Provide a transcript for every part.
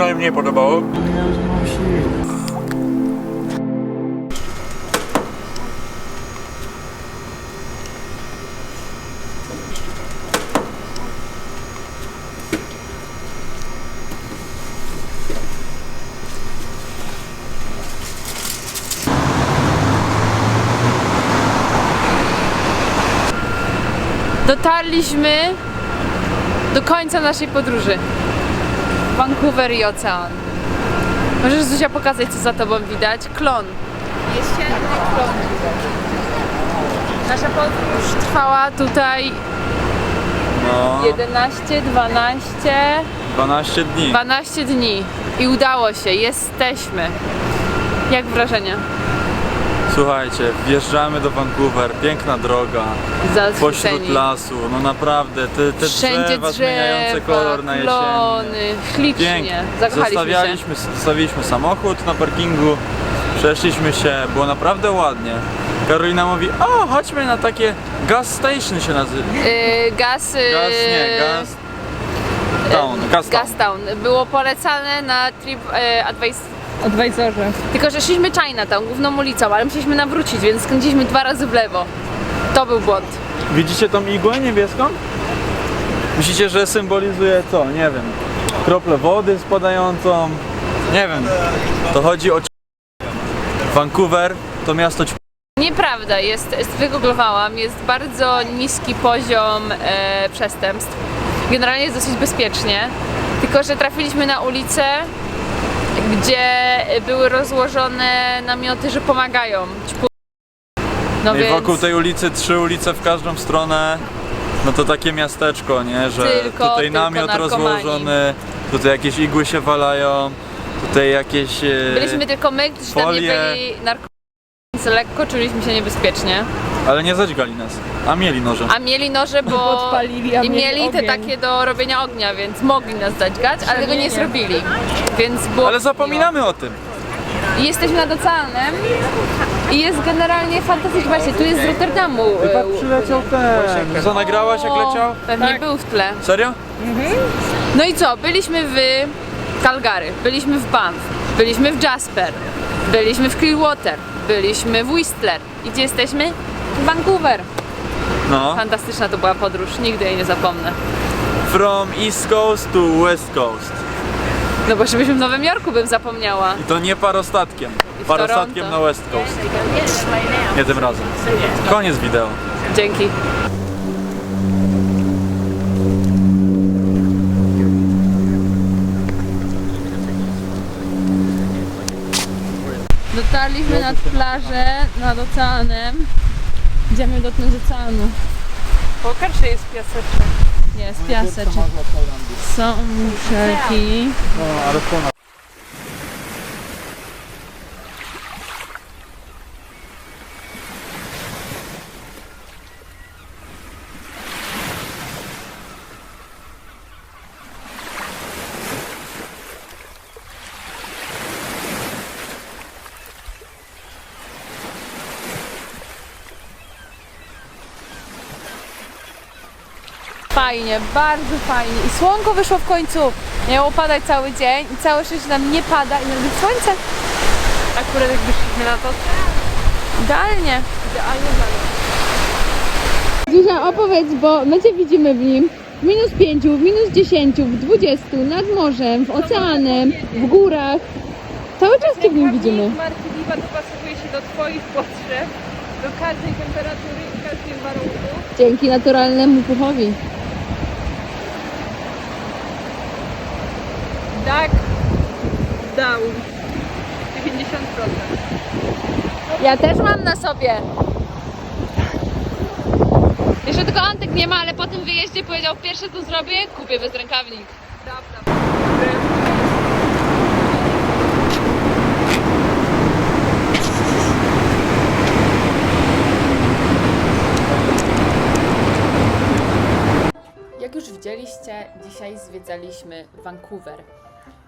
to najmniej podobało. Dotarliśmy do końca naszej podróży. Vancouver i ocean. Możesz Zuzia pokazać, co za tobą widać? Klon. Jesienny klon. Nasza podróż trwała tutaj No, 11, 12, 12 dni. 12 dni. I udało się, jesteśmy. Jak wrażenia? Słuchajcie, wjeżdżamy do Vancouver, piękna droga, pośród lasu, no naprawdę, te, te Wszędzie drzewa zmieniające kolor na jesiennie. klony, ślicznie. Pięknie. Się. Zostawialiśmy, zostawiliśmy samochód na parkingu, przeszliśmy się, było naprawdę ładnie. Karolina mówi, o chodźmy na takie gas station się nazywa. Y, gaz, y, Gas, nie, gas town, gas town. Było polecane na trip y, advice. Advisorze. Tylko, że szliśmy Chinatown, główną ulicą, ale musieliśmy nawrócić, więc skręciliśmy dwa razy w lewo. To był błąd. Widzicie tą igłę niebieską? Myślicie, że symbolizuje co? Nie wiem. Krople wody spadającą. Nie wiem. To chodzi o Vancouver to miasto ćp- Nieprawda, jest, jest wygooglowałam, jest bardzo niski poziom e, przestępstw. Generalnie jest dosyć bezpiecznie, tylko że trafiliśmy na ulicę, gdzie były rozłożone namioty, że pomagają. Ćpu- No I więc wokół tej ulicy trzy ulice w każdą stronę. No to takie miasteczko, nie? Że Tylko- tutaj tylko namiot narkomani. rozłożony, tutaj jakieś igły się walają, tutaj jakieś. e, byliśmy tylko my, którzy tam nie byli narkomani, więc lekko czuliśmy się niebezpiecznie. Ale nie zadźgali nas. A mieli noże. A mieli noże, bo Podpalili, a i mieli mieli te ogień. takie do robienia ognia, więc mogli nas dźgać, ale tego nie zrobili. Więc było Ale zapominamy o tym. I jesteśmy nad oceanem i jest generalnie fantastycznie. Właśnie, tu jest z Rotterdamu. e, przyleciał ten. Co nagrałaś jak leciał? Pewnie Tak. był w tle. Serio? No i co? Byliśmy w Calgary, byliśmy w Banff, byliśmy w Jasper, byliśmy w Clearwater, byliśmy w Whistler. I gdzie jesteśmy? Vancouver. No. Fantastyczna to była podróż, nigdy jej nie zapomnę. From East Coast to West Coast. No bo żebyśmy w Nowym Jorku bym zapomniała. I to nie parostatkiem. I w Parostatkiem Toronto. na West Coast. Nie tym razem. Koniec wideo. Dzięki. Dotarliśmy nad plażę, nad oceanem. Idziemy dotknąć oceanu. Pokaż, że jest piaseczek. Jest piaseczek. Są muszelki. No, ale to Fajnie, bardzo fajnie. I słonko wyszło w końcu. Miało padać cały dzień i całe szczęście nam nie pada i nawet słońce. Akurat jak wyszliśmy na to, Idealnie. idealnie dla. Zuzia, opowiedz, bo my Cię widzimy w nim w minus 5, w minus 10, w 20, nad morzem, w oceanem, w górach. Cały czas Cię w nim widzimy. Dopasowuje się do Twoich potrzeb, do każdej temperatury i warunków. Dzięki naturalnemu puchowi. Tak, down. 90%. Ja też mam na sobie. Jeszcze tylko Antek nie ma, ale po tym wyjeździe powiedział pierwsze co zrobię, kupię bezrękawnik. Prawda. Jak już widzieliście, dzisiaj zwiedzaliśmy Vancouver.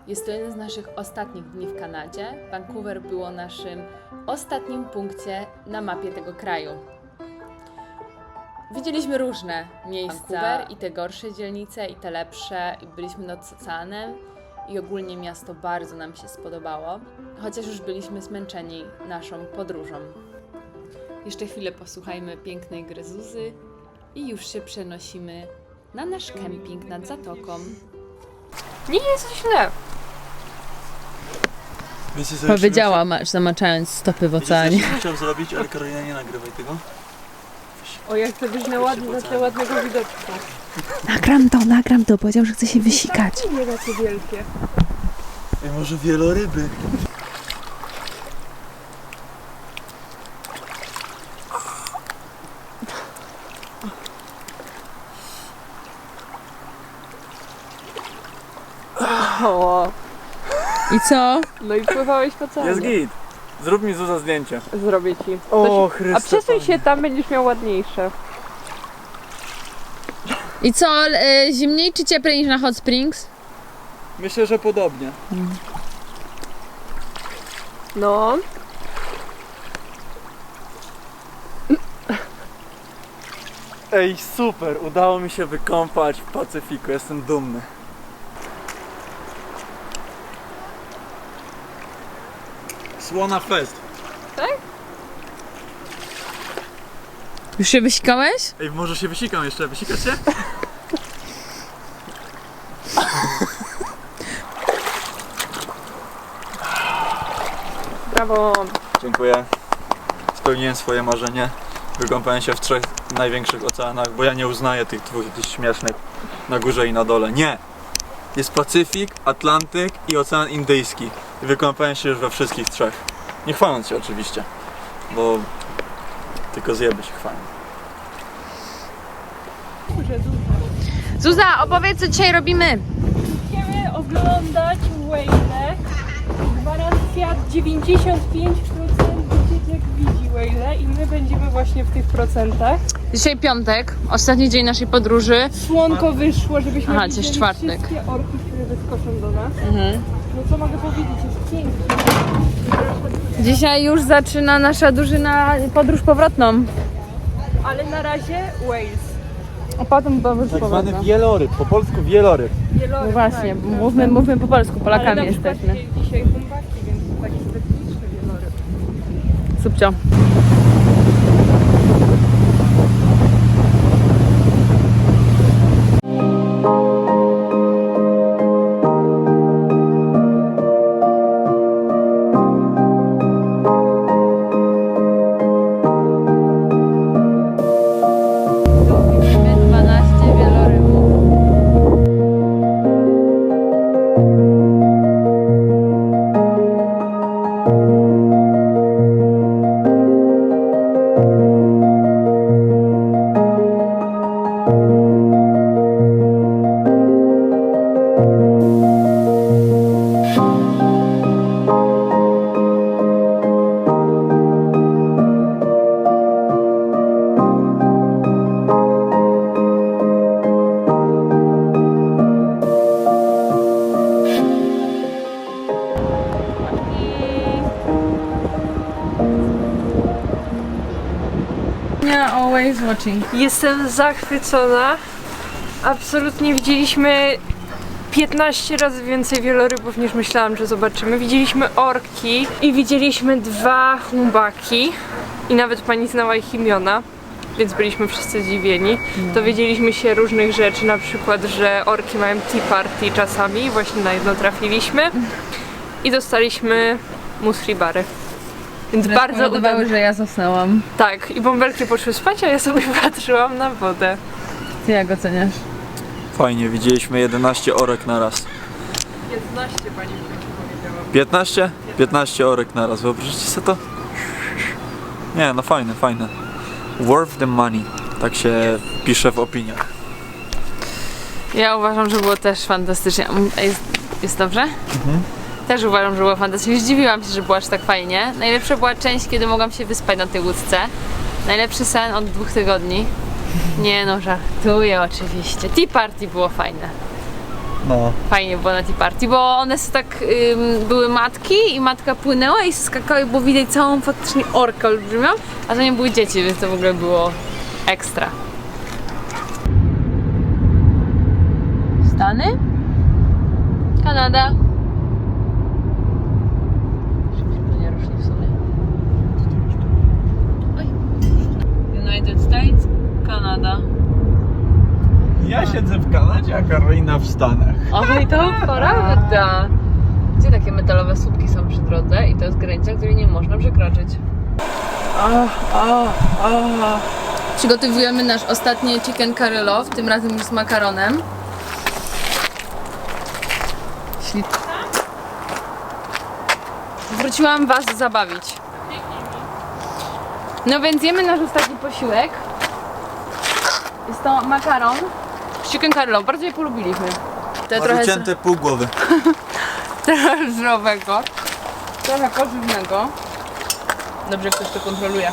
Jest to jeden z naszych ostatnich dni w Kanadzie. Vancouver było naszym ostatnim punkcie na mapie tego kraju. Widzieliśmy różne miejsca, Vancouver i te gorsze dzielnice, i te lepsze. I Byliśmy nad oceanem i ogólnie miasto bardzo nam się spodobało, chociaż już byliśmy zmęczeni naszą podróżą. Jeszcze chwilę posłuchajmy pięknej gry Zuzy i już się przenosimy na nasz kemping nad zatoką. Nie jest źle. Powiedziała, masz, zamaczając stopy w oceanie. Co chciałem zrobić, ale Karolina nie nagrywaj tego. O, jak to być na, ładny, na tle ładnego widoczka. Nagram to, nagram to. Powiedział, że chce się wysikać. Nie takie wielkie. Ej, może wieloryby. O, I co? no i pływałeś po całym. Jest git. Zrób mi Zuza zdjęcie. Zrobię ci. O, Chryste. A przesuń Panie. się tam, będziesz miał ładniejsze. I co, e, zimniej czy cieplej niż na Hot Springs? Myślę, że podobnie. No. Ej, super. Udało mi się wykąpać w Pacyfiku. Jestem dumny. Słona Fest. Już się wysikałeś? Ej, może się wysikam jeszcze. Wysikać się? Brawo. Dziękuję. Spełniłem swoje marzenie. Wykąpałem się w trzech największych oceanach, bo ja nie uznaję tych dwóch jakichś śmiesznych na górze i na dole. Nie! Jest Pacyfik, Atlantyk i Ocean Indyjski. I wykąpałem się już we wszystkich trzech. Nie chwaląc się oczywiście, bo tylko zjeby się chwalą. Zuza, opowiedz co dzisiaj robimy. Będziemy oglądać whale. Gwarancja 95% dzieciek widzi whale i my będziemy właśnie w tych procentach. Dzisiaj piątek, ostatni dzień naszej podróży. Słonko wyszło, żebyśmy Aha, dzisiaj widzieli czwartek. wszystkie orki, które wyskoczą do nas. No co mogę powiedzieć. Dzisiaj już zaczyna nasza drużyna podróż powrotną. Ale na razie Wales. A potem podróż Tak zwany powrotna. wieloryb, po polsku wieloryb. Wieloryb, No właśnie, tak. mówmy, mówmy po polsku, Ale Polakami na przykład jesteśmy. je- dzisiaj humbaki, więc to taki specyficzny wieloryb. Subcio. Jestem zachwycona. Absolutnie widzieliśmy 15 razy więcej wielorybów niż myślałam, że zobaczymy. Widzieliśmy orki i widzieliśmy dwa humbaki i nawet pani znała ich imiona. Więc byliśmy wszyscy zdziwieni. Dowiedzieliśmy się różnych rzeczy, na przykład, że orki mają tea party czasami, właśnie na jedno trafiliśmy. I dostaliśmy musribary. Więc bardzo udane. że ja zasnęłam. Tak, i bąbelki poszły spać, a ja sobie patrzyłam na wodę. Ty jak oceniasz? Fajnie, widzieliśmy 11 orek na raz. 15 pani powiedziała. 15? 15 orek na raz, wyobraźcie sobie to? Nie, no fajne, fajne. Worth the money, tak się pisze w opiniach. Ja uważam, że było też fantastycznie. Mm, a Jest, jest dobrze? Też uważam, że było fantastycznie. Zdziwiłam się, że było aż tak fajnie. Najlepsza była część, kiedy mogłam się wyspać na tej łódce. Najlepszy sen od dwóch tygodni. Nie no, żartuję oczywiście. Tea party było fajne. No. Fajnie było na tea party, bo one są tak, ym, były matki i matka płynęła i skakały, bo widać całą faktycznie orkę olbrzymią, a to nie były dzieci, więc to w ogóle było ekstra. Stany? Kanada. Nie rusznie w sumie. Oj. United States, Kanada. Ja siedzę w Kanadzie, a Karolina w Stanach. Oj, to prawda. Gdzie takie metalowe słupki są przy drodze i to jest granica, której nie można przekroczyć. Przygotowujemy nasz ostatni chicken curry love, tym razem już z makaronem. Ślicznie. Wróciłam Was zabawić. No więc jemy nasz ostatni posiłek. Jest to makaron z chicken curry love. Bardzo je polubiliśmy. To trochę, Ucięte pół głowy. trochę zdrowego, trochę pożywnego. Dobrze, ktoś to kontroluje.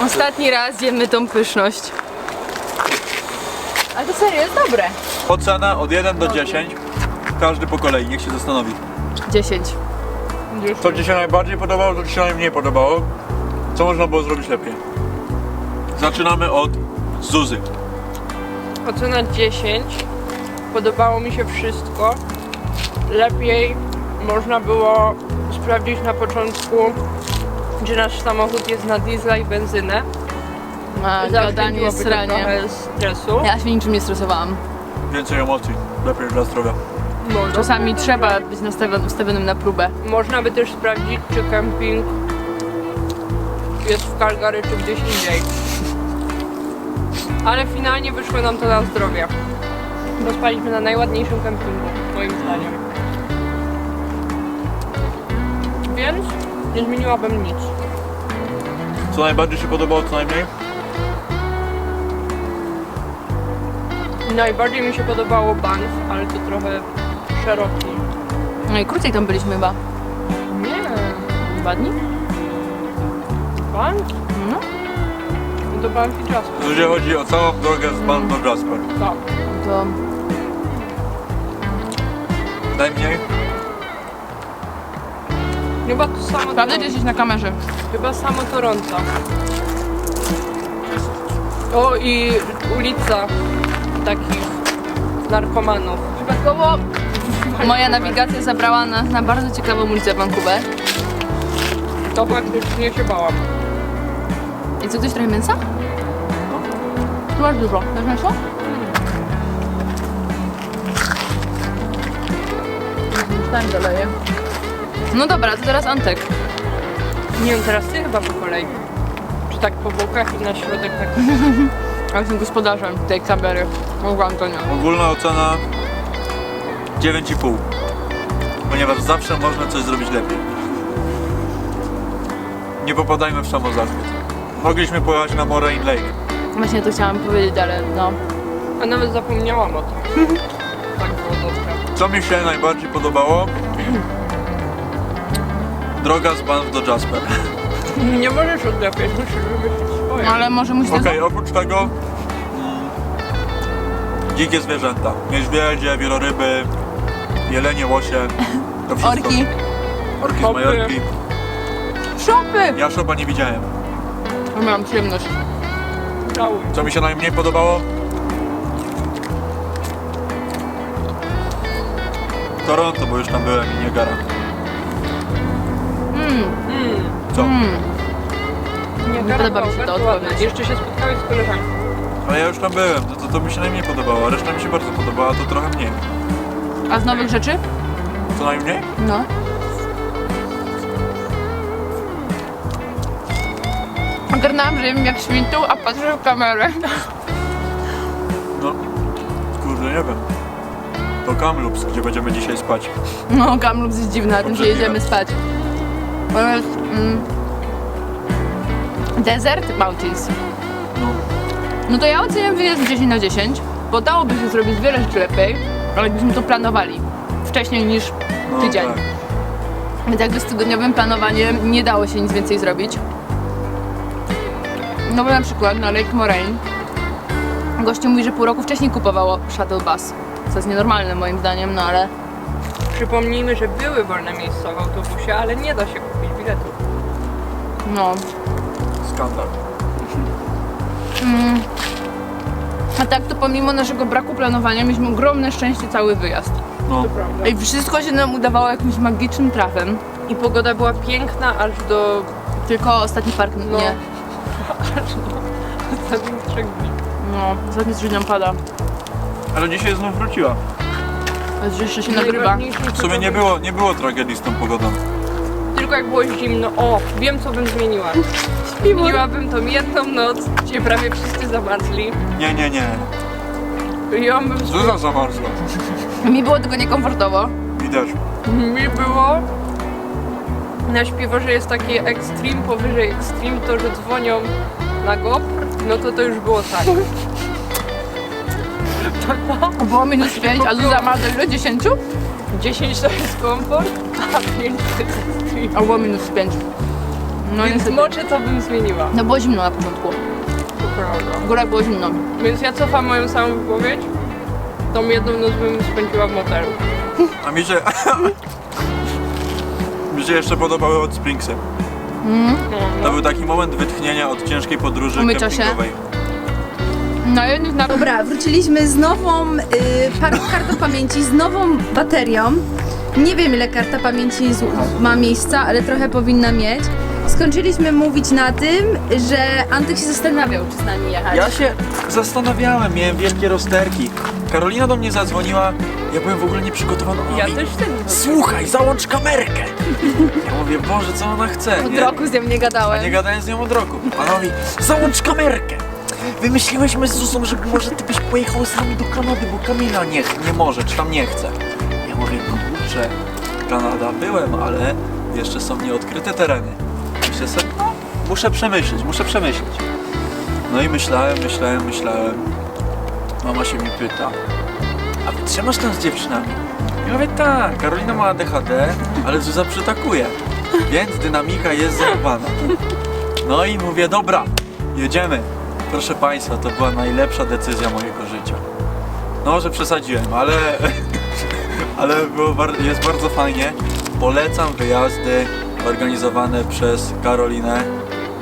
Ostatni raz jemy tą pyszność. Ale to serio jest dobre. Ocena od 1 do 10. Każdy po kolei, niech się zastanowi. 10. Co Ci się najbardziej podobało, co Ci się najmniej podobało? Co można było zrobić lepiej? Zaczynamy od Zuzy. Ocena 10. Podobało mi się wszystko. Lepiej można było sprawdzić na początku, czy nasz samochód jest na diesla i benzynę. A, gadanie jest Zaoszczędziłoby to sranie. trochę stresu. Ja się niczym nie stresowałam. Więcej emocji, lepiej dla zdrowia. Można, Czasami trzeba być nastawionym, na próbę. można by też sprawdzić, czy kemping jest w Calgary, czy gdzieś indziej. Ale finalnie wyszło nam to na zdrowie. Bo spaliśmy na najładniejszym kempingu, moim zdaniem. Więc nie zmieniłabym nic. Co najbardziej się podobało, co najmniej? Najbardziej mi się podobało Banff, ale to trochę szeroki. No i krócej tam byliśmy chyba. Nie, Dwa dni? Banff? No. No to Banff i Jasper. Jeżeli chodzi o całą drogę z Ban do Jasper. Tak. To Najmniej? Chyba to samo prawda jesteś na kamerze. Chyba samo Toronto. O i ulica takich narkomanów. Przypadkowo moja nawigacja zabrała nas na bardzo ciekawą ulicę w Vancouver. To faktycznie się bałam. I co, ktoś trochę mięsa? Tu masz dużo. Chcesz mięso? Tam doleję. No dobra, to teraz Antek. Nie wiem, teraz ty chyba po kolei. Czy tak po bokach i na środek tak. Ja jestem gospodarzem tej kamery. Mogłam to nie. Ogólna ocena 9,5. Ponieważ zawsze można coś zrobić lepiej. Nie popadajmy w samozachwyt. Mogliśmy pojechać na Moraine Lake. Właśnie to chciałam powiedzieć, ale no. A nawet zapomniałam o tym. tak było dobrze. Co mi się najbardziej podobało? Droga z Banff do Jasper. Nie możesz odlepiać, musisz wymyślić swoje. No ale może musisz Okej, oprócz tego mm, dzikie zwierzęta. Niedźwiedzie, wieloryby, jelenie, łosie. To wszystko. Orki. Orki z Szopy. Majorki. Szopy! Ja szopa nie widziałem. Miałam przyjemność. Co mi się najmniej podobało? Toronto, bo już tam byłem i nie gara. Mm, Co? mm. Nie, podoba mi się ta bardzo ładne. odpowiedź. Jeszcze się spotkałeś z koleżanką. Ale ja już tam byłem, to, to, to mi się najmniej podobało, a reszta mi się bardzo podobała, to trochę mniej. A z nowych rzeczy? Co najmniej? No. Ogarnęłam, że wiem jak świntu, a patrzę w kamerę. No, kurde, nie wiem. To Kamloops, gdzie będziemy dzisiaj spać. No, Kamloops jest dziwna, tym się Obrzydliwe. jedziemy spać. To jest... Mm, Desert Mountains. No. No to ja oceniam wyjazd 10 na 10, bo dałoby się zrobić wiele rzeczy lepiej, ale byśmy to planowali wcześniej niż no tydzień. tak. Więc jakby z tygodniowym planowaniem nie dało się nic więcej zrobić. No bo na przykład na Lake Moraine gościu mówi, że pół roku wcześniej kupowało shuttle bus. Co jest nienormalne moim zdaniem, no ale Przypomnijmy, że były wolne miejsca w autobusie, ale nie da się kupić biletu. no. Skandal. A tak to pomimo naszego braku planowania mieliśmy ogromne szczęście cały wyjazd. No. I wszystko się nam udawało jakimś magicznym trafem. I pogoda była piękna aż do Tylko ostatni park No. nie. ostatnich trzech dni. No, ostatni trzy dni pada. Ale dzisiaj znów wróciła. Więc jeszcze się nagrywa. W sumie nie było, nie było tragedii z tą pogodą. Tylko jak było zimno. O, wiem co bym zmieniła. Zmieniłabym tą jedną noc, gdzie prawie wszyscy zamarzli. Nie, nie, nie. Ja bym Zuza zamarzła. Mi było tylko niekomfortowo. Widać. mi było na śpieworze jest taki extreme, powyżej extreme, to że dzwonią na GoPr, no to to już było tak. Było minus 5, a Zuza ma do ile? 10? 10 to jest komfort, a 5 to jest extreme. A było minus 5. No Więc niestety. mocze to bym zmieniła. No było zimno na początku. To prawda. W górach było zimno. Więc ja cofam moją samą wypowiedź. Tą jedną noc bym spędziła w motelu. A mi się... mi się jeszcze podobały od Springsy. No, To był taki moment wytchnienia od ciężkiej podróży Umycia się? kempingowej. Na jednych na... Dobra, wróciliśmy z nową y, par- kartą pamięci, z nową baterią. Nie wiem ile karta pamięci z- ma miejsca, ale trochę powinna mieć. Skończyliśmy mówić na tym, że Antek się zastanawiał, czy z nami jechać. Ja się zastanawiałem, miałem wielkie rozterki. Karolina do mnie zadzwoniła, ja byłem w ogóle nieprzygotowany. Ona Ja też wtedy. Słuchaj, załącz kamerkę! Ja mówię, Boże, co ona chce? Od nie? roku z nią nie A gadałem. nie gadałem z nią od roku. Ona mówi, załącz kamerkę! Wymyśliłyśmy z Zuzą, że może ty byś pojechał z nami do Kanady, bo Kamila nie, nie może, czy tam nie chce. Ja mówię, kurczę, Kanada byłem, ale jeszcze są nieodkryte tereny. Sobie, no, muszę przemyśleć, muszę przemyśleć. No i myślałem, myślałem, myślałem. Mama się mi pyta, a wytrzymasz tam z dziewczynami? Ja mówię, tak, Karolina ma ADHD, ale Zuza przytakuje, więc dynamika jest zerwana. No i mówię, dobra, jedziemy. Proszę Państwa, to była najlepsza decyzja mojego życia. No, może przesadziłem, ale, ale było jest bardzo fajnie. Polecam wyjazdy organizowane przez Karolinę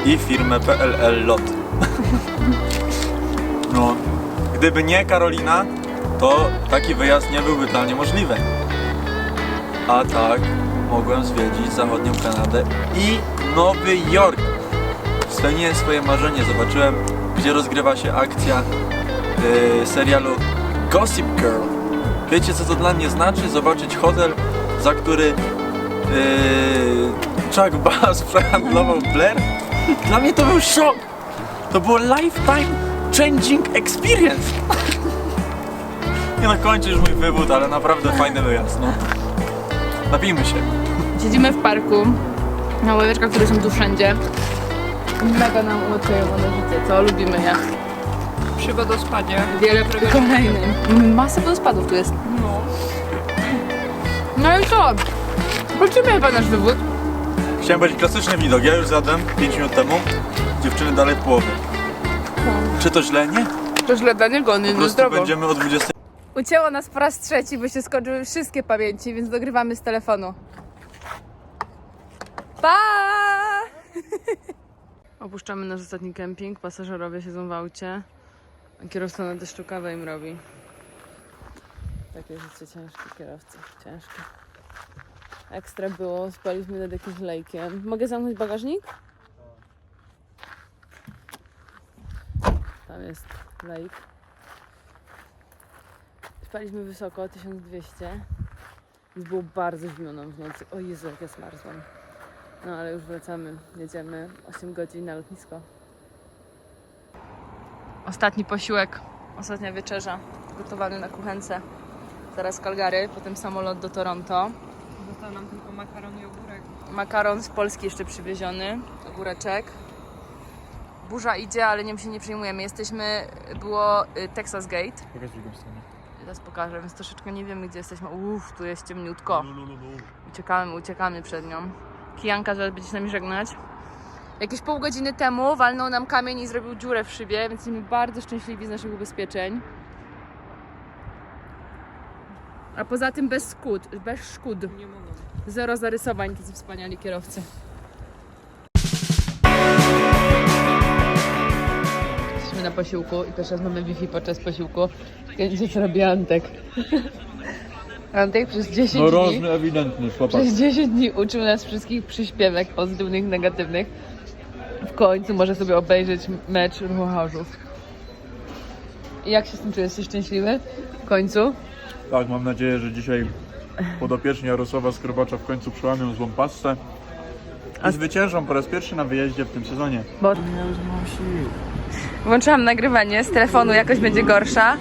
i firmę PLL Lot. No, gdyby nie Karolina, to taki wyjazd nie byłby dla mnie możliwy. A tak, mogłem zwiedzić zachodnią Kanadę i Nowy Jork. Spełniłem swoje marzenie, zobaczyłem, gdzie rozgrywa się akcja yy, serialu Gossip Girl. Wiecie, co to dla mnie znaczy? Zobaczyć hotel, za który yy, Chuck Bass przehandlował Blair? Dla mnie to był szok! To było lifetime changing experience! Nie no, kończy już mój wywód, ale naprawdę fajny wyjazd, no. Napijmy się. Siedzimy w parku, na ławeczkach, które są tu wszędzie. Mega nam ułatwiają one życie, co? Lubimy je. Przy wodospadzie. Wiele kolejnym. Masa wodospadów tu jest. No. No i co? Kończymy chyba nasz wywód. Chciałem powiedzieć klasyczny widok. Ja już zjadłem 5 minut temu. Dziewczyny dalej w połowie. Czy to źle? Nie. To źle dla niego, nie Po prostu zdrowo. będziemy o 20. Ucięło nas po raz trzeci, bo się skończyły wszystkie pamięci, więc dogrywamy z telefonu. Pa! Opuszczamy nasz ostatni kemping, pasażerowie siedzą w aucie, a kierowca na deszczu kawę im robi. Takie życie ciężkie kierowcy, ciężkie. Ekstra było, spaliśmy nad jakimś lejkiem. Mogę zamknąć bagażnik? Tam jest lejk. Spaliśmy wysoko, 1200. Więc było bardzo zimno w nocy. O Jezu, jak ja zmarzłam. No ale już wracamy. Jedziemy 8 godzin na lotnisko. Ostatni posiłek, ostatnia wieczerza. Gotowany na kuchence. Zaraz Calgary, potem samolot do Toronto. Został nam tylko makaron i ogórek. Makaron z Polski jeszcze przywieziony. Ogóreczek. Burza idzie, ale nim się nie przejmujemy. Jesteśmy, było y, Texas Gate. Pokaż drugą stronę. Teraz pokażę, więc troszeczkę nie wiemy gdzie jesteśmy. Uff, tu jest ciemniutko. Uciekamy, uciekamy przed nią. Kijanka zaraz będzie się z nami żegnać. Jakieś pół godziny temu walnął nam kamień i zrobił dziurę w szybie, więc jesteśmy bardzo szczęśliwi z naszych ubezpieczeń. A poza tym bez szkód, bez szkód. Nie mogą. Zero zarysowań, tacy wspaniali kierowcy. Jesteśmy na posiłku i pierwszy raz mamy Wi-Fi podczas posiłku. Wiecie co robi Antek? Antek przez 10 No dni... ewidentny, chłopak. Przez 10 dni uczył nas wszystkich przyśpiewek pozytywnych, negatywnych. W końcu może sobie obejrzeć mecz ruchocharzów. I jak się z tym czujesz? Jesteś szczęśliwy? W końcu? Tak, mam nadzieję, że dzisiaj podopieczni Jarosława Skrobacza w końcu przełamią złą pastę i zwyciężą po raz pierwszy na wyjeździe w tym sezonie. Sił. Włączyłam nagrywanie z telefonu, jakoś będzie gorsza,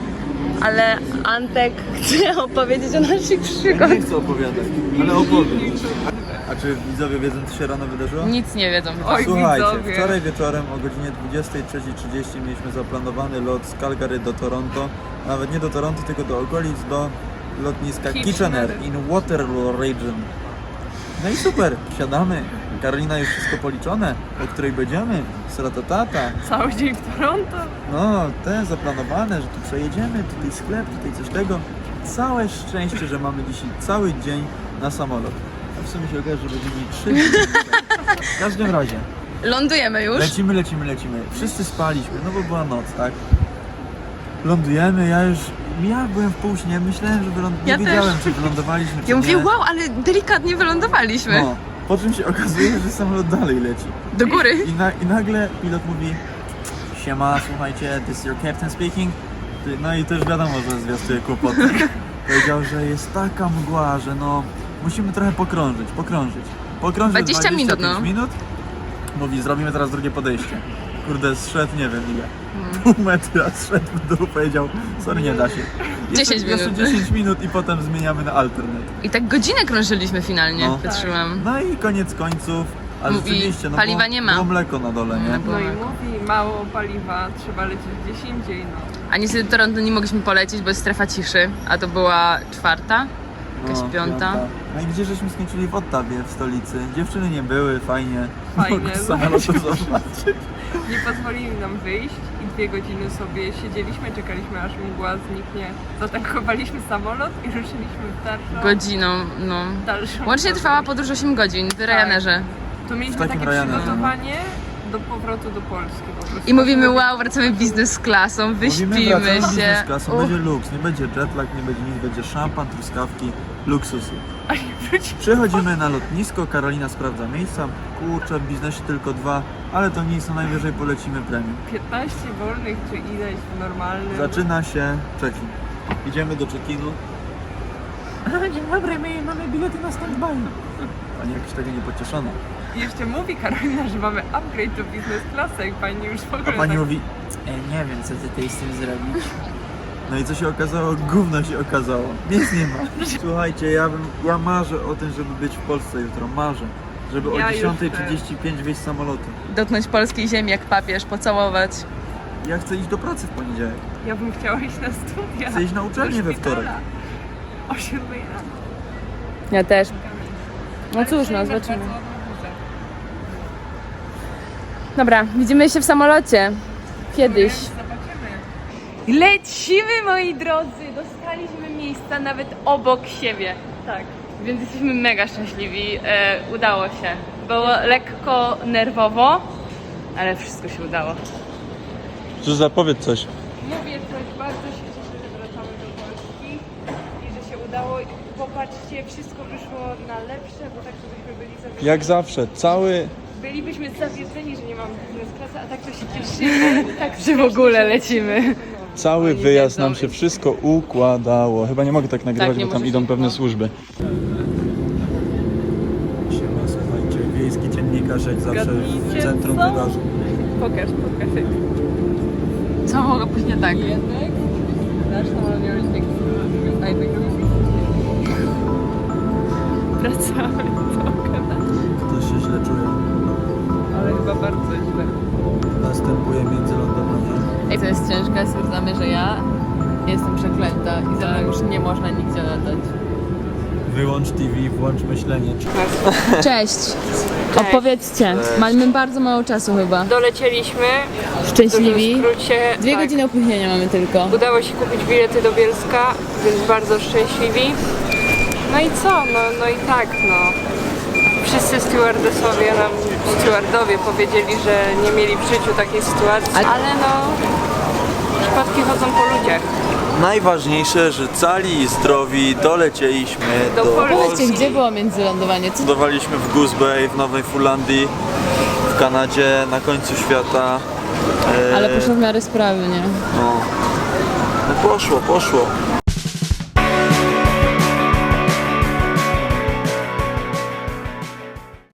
ale Antek chce opowiedzieć o naszych przygodach. Nie chcę opowiadać, ale opowiem. A czy widzowie wiedzą, co się rano wydarzyło? Nic nie wiedzą. Słuchajcie, wczoraj wieczorem o godzinie 23.30 mieliśmy zaplanowany lot z Calgary do Toronto. Nawet nie do Toronto, tylko do okolic, do lotniska Kitchener in Waterloo Region. No i super, siadamy. Karolina już wszystko policzone, o której będziemy, sratatata. Cały dzień w Toronto. No, te zaplanowane, że tu przejedziemy, tutaj sklep, tutaj coś tego. Całe szczęście, że mamy dzisiaj cały dzień na samolot. W sumie się okaże, że będziemy mieli trzy. W każdym razie, Lądujemy już. lecimy, lecimy, lecimy. Wszyscy spaliśmy, no bo była noc, tak? Lądujemy, ja już, ja byłem w półśnie, myślałem, że wyląd... nie Ja też. wiedziałem, czy wylądowaliśmy, czy Ja mówię, nie. wow, ale delikatnie wylądowaliśmy. No, po czym się okazuje, że samolot dalej leci. Do góry. I, na, I nagle pilot mówi Siema, słuchajcie, this is your captain speaking. Ty- No i też wiadomo, że zwiastuje kłopoty. Powiedział, że jest taka mgła, że no musimy trochę pokrążyć, pokrążyć. Pokrążyć 20 minut, 25 no. minut. Mówi, zrobimy teraz drugie podejście. Kurde, zszedł nie wiem ile. Hmm. Pół metra zszedł w dół, powiedział, sorry, nie da się. Jeszcze, 10 jeszcze minut. 10 minut i potem zmieniamy na alternate. I tak godzinę krążyliśmy finalnie. No. Wytrzymam. No i koniec końców. Ale Mówi, rzeczywiście, no paliwa było, nie ma. było mleko na dole, nie? No No i mówi, mało paliwa, trzeba lecieć gdzieś indziej, no. A niestety do Toronto nie mogliśmy polecieć, bo jest strefa ciszy, a to była czwarta, jakaś No, piąta. No i gdzie żeśmy skończyli w Ottawie w stolicy? Dziewczyny nie były, fajnie. Fajnie, no. samolotu zobaczyć. Nie pozwolili nam wyjść i dwie godziny sobie siedzieliśmy, czekaliśmy aż mgła zniknie. Zatankowaliśmy samolot i ruszyliśmy w dalszą, Godziną, no. dalszą Łącznie trwała podróż 8 godzin w Ryanerze. To mieliśmy takie Ryanerze, no. przygotowanie do powrotu do Polski po prostu. I mówimy, wow, wracamy biznes klasą, Mówimy, wyśpimy wracamy się. biznes klasą, Uff. będzie luks, nie będzie jetlag, nie będzie nic, będzie szampan, truskawki, luksusy. A. Przychodzimy na lotnisko, Karolina sprawdza miejsca. Kurczę, w biznesie tylko dwa, ale to nic, no najwyżej polecimy premium. 15 wolnych czy ileś w normalnym. Zaczyna się check-in. Idziemy do check-inu. Dzień dobry, my mamy bilety na stand-by. Pani nie pocieszona. I jeszcze mówi Karolina, że mamy upgrade do biznes klasy i pani już w A ogóle pani tak... mówi, E, nie wiem, co ty tutaj z tym zrobić. No i co się okazało? Gówno się okazało. Nic nie ma. Słuchajcie, ja, bym, ja marzę o tym, żeby być w Polsce jutro. Marzę. Żeby Ja o już 10.35 wyjść z samolotu. Dotknąć polskiej ziemi jak papież, pocałować. Ja chcę iść do pracy w poniedziałek. Ja bym chciała iść na studia. Chcę iść na uczelnię we wtorek. O 7 rano. Ja też. No cóż, no zobaczymy. Dobra, widzimy się w samolocie. Kiedyś. Lecimy, moi drodzy! Dostaliśmy miejsca nawet obok siebie. Tak. Więc jesteśmy mega szczęśliwi. E, udało się. Było lekko nerwowo, ale wszystko się udało. Zuza, powiedz coś. Mówię coś, bardzo się cieszę, że wracamy do Polski i że się udało. I Popatrzcie, wszystko wyszło na lepsze, bo tak to byśmy byli zawiedzeni. Jak zawsze, cały Bylibyśmy zawiedzeni, że nie mamy biznes klasy, a tak to się cieszymy. Tak Że w ogóle lecimy. Cały Oni wyjazd wiedzą. nam się wszystko układało. Chyba nie mogę tak nagrywać, Tak, nie bo tam możesz. idą pewne No. służby. Siema, słuchajcie, wiejski dziennikarz jak zawsze w Zgadnijcie, centrum co? wydarzeń. Pokaż, pokaż. Co mogło pójść nie tak? Wracamy do Kanady, Ktoś się źle czuje. ale chyba bardzo źle. Następuje międzylądowanie. Ej, to jest ciężkie, stwierdzamy, że ja jestem przeklęta i ze mną już nie można nigdzie latać. Wyłącz TV, włącz myślenie. Cześć. Opowiedzcie. Mamy bardzo mało czasu chyba. Dolecieliśmy. Szczęśliwi. Dużym skrócie. Dwie tak. godziny opóźnienia mamy tylko. Udało się kupić bilety do Bielska, więc bardzo szczęśliwi. No i co? No, no i tak, no. Wszyscy stewardessowie nam, stewardowie powiedzieli, że nie mieli w życiu takiej sytuacji, ale no, przypadki chodzą po ludziach. Najważniejsze, że cali i zdrowi dolecieliśmy Do do, Polski. Polski. Gdzie było międzylądowanie? Co Lądowaliśmy w Goose Bay w Nowej Fulandii, w Kanadzie, na końcu świata. E, Ale poszło w miarę sprawy, nie? No, no poszło, poszło.